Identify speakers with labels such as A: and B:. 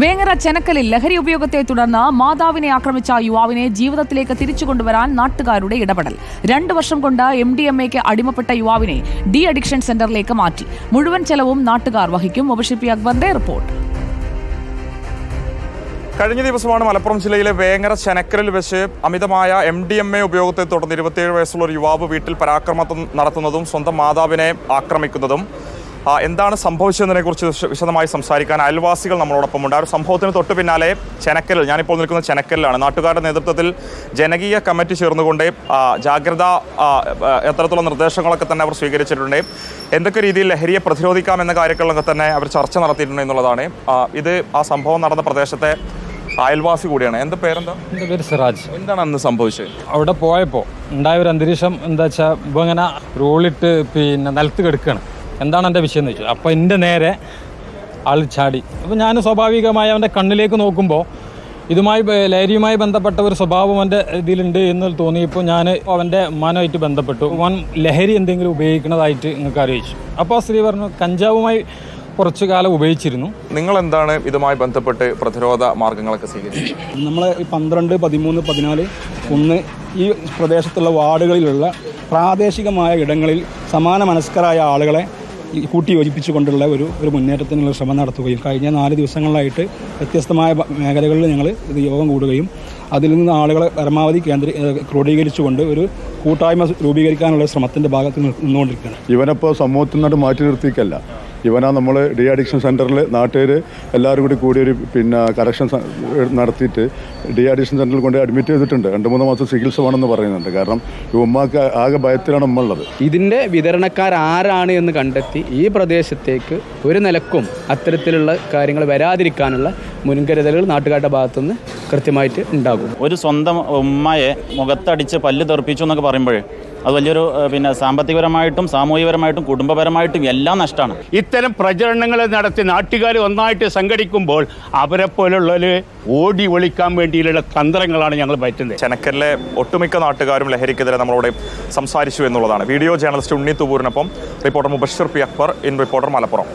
A: വേങ്ങര ചെനക്കലിൽ ലഹരി ഉപയോഗത്തെ തുടർന്ന് മാതാവിനെ ആക്രമിച്ച യുവാവിനെ ജീവിതത്തിലേക്ക് തിരിച്ചു കൊണ്ടുവരാൻ നാട്ടുകാരുടെ ഇടപെടൽ. രണ്ടു വർഷം കൊണ്ട് എം ഡി എം എക്ക് അടിമപ്പെട്ട യുവാവിനെ ഡി അഡിക്ഷൻ സെന്ററിലേക്ക് മാറ്റി. മുഴുവൻ ചെലവും നാട്ടുകാർ വഹിക്കും. മുബഷിർ അക്ബറിന്റെ റിപ്പോർട്ട്.
B: കഴിഞ്ഞ ദിവസമാണ് മലപ്പുറം ജില്ലയിലെ വേങ്ങര ചെനക്കലിൽ വെച്ച് അമിതമായ എം ഡി എം എ ഉപയോഗത്തെ തുടർന്ന് ഇരുപത്തിയേഴ് വയസ്സുള്ള ഒരു യുവാവ് വീട്ടിൽ പരാക്രമം നടത്തുന്നതും സ്വന്തം മാതാവിനെ ആക്രമിക്കുന്നതും എന്താണ് സംഭവിച്ചതിനെ കുറിച്ച് വിശദമായി സംസാരിക്കാൻ അയൽവാസികൾ നമ്മളോടൊപ്പമുണ്ട് ആ ഒരു സംഭവത്തിന് തൊട്ട് പിന്നാലെ ചെനക്കല്ലിൽ ഞാനിപ്പോൾ നിൽക്കുന്ന ചെനക്കലിലാണ്. നാട്ടുകാരുടെ നേതൃത്വത്തിൽ ജനകീയ കമ്മിറ്റി ചേർന്നുകൊണ്ട് ജാഗ്രത എത്രത്തോളം നിർദ്ദേശങ്ങളൊക്കെ തന്നെ അവർ സ്വീകരിച്ചിട്ടുണ്ട്. എന്തൊക്കെ രീതിയിൽ ലഹരിയെ പ്രതിരോധിക്കാം എന്ന കാര്യങ്ങളിലൊക്കെ തന്നെ അവർ ചർച്ച നടത്തിയിട്ടുണ്ട് എന്നുള്ളതാണ്. ഇത് ആ സംഭവം നടന്ന പ്രദേശത്തെ അയൽവാസി കൂടിയാണ്. എന്താ പേരെന്താ?
C: എന്റെ പേര് സിറാജ്.
B: എന്താണ് അന്ന് സംഭവിച്ചത്?
C: അവിടെ പോയപ്പോൾ ഉണ്ടായ ഒരു അന്തരീക്ഷം എന്താ വെച്ചാൽ ഇപ്പോൾ ഇങ്ങനെ റോളിട്ട് പിന്നെ നിലത്ത് കിടക്കുകയാണ് എന്താണ് എന്റെ വിഷയം എന്ന് വെച്ചാൽ അപ്പോൾ എന്റെ നേരെ ആൾ ചാടി. അപ്പോൾ ഞാൻ സ്വാഭാവികമായി അവന്റെ കണ്ണിലേക്ക് നോക്കുമ്പോൾ ഇതുമായി ലഹരിയുമായി ബന്ധപ്പെട്ട ഒരു സ്വഭാവം അവന്റെ ഇതിലുണ്ട് എന്ന് തോന്നിയപ്പോൾ ഞാൻ അവന്റെ ഉമ്മാനുമായിട്ട് ബന്ധപ്പെട്ടു. വൺ ലഹരി എന്തെങ്കിലും ഉപയോഗിക്കുന്നതായിട്ട് നിങ്ങൾക്ക് അറിയിച്ചു. അപ്പോൾ ആ സ്ത്രീ പറഞ്ഞു കഞ്ചാവുമായി കുറച്ചു കാലം ഉപയോഗിച്ചിരുന്നു.
B: നിങ്ങൾ എന്താണ് ഇതുമായി ബന്ധപ്പെട്ട് പ്രതിരോധ മാർഗങ്ങളൊക്കെ സ്വീകരിച്ചത്?
D: നമ്മൾ ഈ പന്ത്രണ്ട് പതിമൂന്ന് പതിനാല് ഒന്ന് ഈ പ്രദേശത്തുള്ള വാർഡുകളിലുള്ള പ്രാദേശികമായ ഇടങ്ങളിൽ സമാന മനസ്കരായ ആളുകളെ കൂട്ടി യോജിപ്പിച്ചുകൊണ്ടുള്ള ഒരു ഒരു മുന്നേറ്റത്തിനുള്ള ശ്രമം നടത്തുകയും കഴിഞ്ഞ നാല് ദിവസങ്ങളിലായിട്ട് വ്യത്യസ്തമായ മേഖലകളിൽ ഞങ്ങൾ ഇത് യോഗം കൂടുകയും അതിൽ നിന്ന് ആളുകളെ പരമാവധി കേന്ദ്ര ക്രോഡീകരിച്ചുകൊണ്ട് ഒരു കൂട്ടായ്മ രൂപീകരിക്കാനുള്ള ശ്രമത്തിന്റെ ഭാഗത്ത് നിന്ന് നിന്നുകൊണ്ടിരിക്കുകയാണ്.
E: ഇവനപ്പോൾ സമൂഹത്തിൽ നിന്നിട്ട് മാറ്റി നിർത്തിക്കല്ല ഇവനാ നമ്മൾ ഡി അഡിക്ഷൻ സെന്ററിൽ നാട്ടുകാർ എല്ലാവരും കൂടി കൂടി ഒരു പിന്നെ കറക്ഷൻ നടത്തിയിട്ട് ഡി അഡിക്ഷൻ സെന്ററിൽ കൊണ്ട് അഡ്മിറ്റ് ചെയ്തിട്ടുണ്ട്. രണ്ട് മൂന്ന് മാസം ചികിത്സ വേണമെന്ന് പറയുന്നുണ്ട്. കാരണം ഈ ഉമ്മാക്ക് ആകെ ഭയത്തിലാണ് ഉമ്മ ഉള്ളത്.
F: ഇതിന്റെ വിതരണക്കാരാരാണ് എന്ന് കണ്ടെത്തി ഈ പ്രദേശത്തേക്ക് ഒരു നിലക്കും അത്തരത്തിലുള്ള കാര്യങ്ങൾ വരാതിരിക്കാനുള്ള മുൻകരുതലുകൾ നാട്ടുകാരുടെ ഭാഗത്തുനിന്ന് കൃത്യമായിട്ട് ഉണ്ടാകും.
G: ഒരു സ്വന്തം ഉമ്മയെ മുഖത്തടിച്ച് പല്ല് തെറിപ്പിച്ചു എന്നൊക്കെ പറയുമ്പോഴേ അത് വലിയൊരു പിന്നെ സാമ്പത്തികപരമായിട്ടും സാമൂഹികപരമായിട്ടും കുടുംബപരമായിട്ടും എല്ലാം നഷ്ടമാണ്.
H: ഇത്തരം പ്രചരണങ്ങൾ നടത്തി നാട്ടുകാർ ഒന്നായിട്ട് സംഘടിക്കുമ്പോൾ അവരെ പോലുള്ളവർ ഓടി ഒളിക്കാൻ വേണ്ടിയുള്ള തന്ത്രങ്ങളാണ് ഞങ്ങൾ പറ്റുന്നത്.
B: ചെനക്കലിലെ ഒട്ടുമിക്ക നാട്ടുകാരും ലഹരിക്കെതിരെ നമ്മളോട് സംസാരിച്ചു എന്നുള്ളതാണ്. Video journalist Unni തുപൂരിനൊപ്പം reporter Mubashir P Akbar in reporter Malappuram.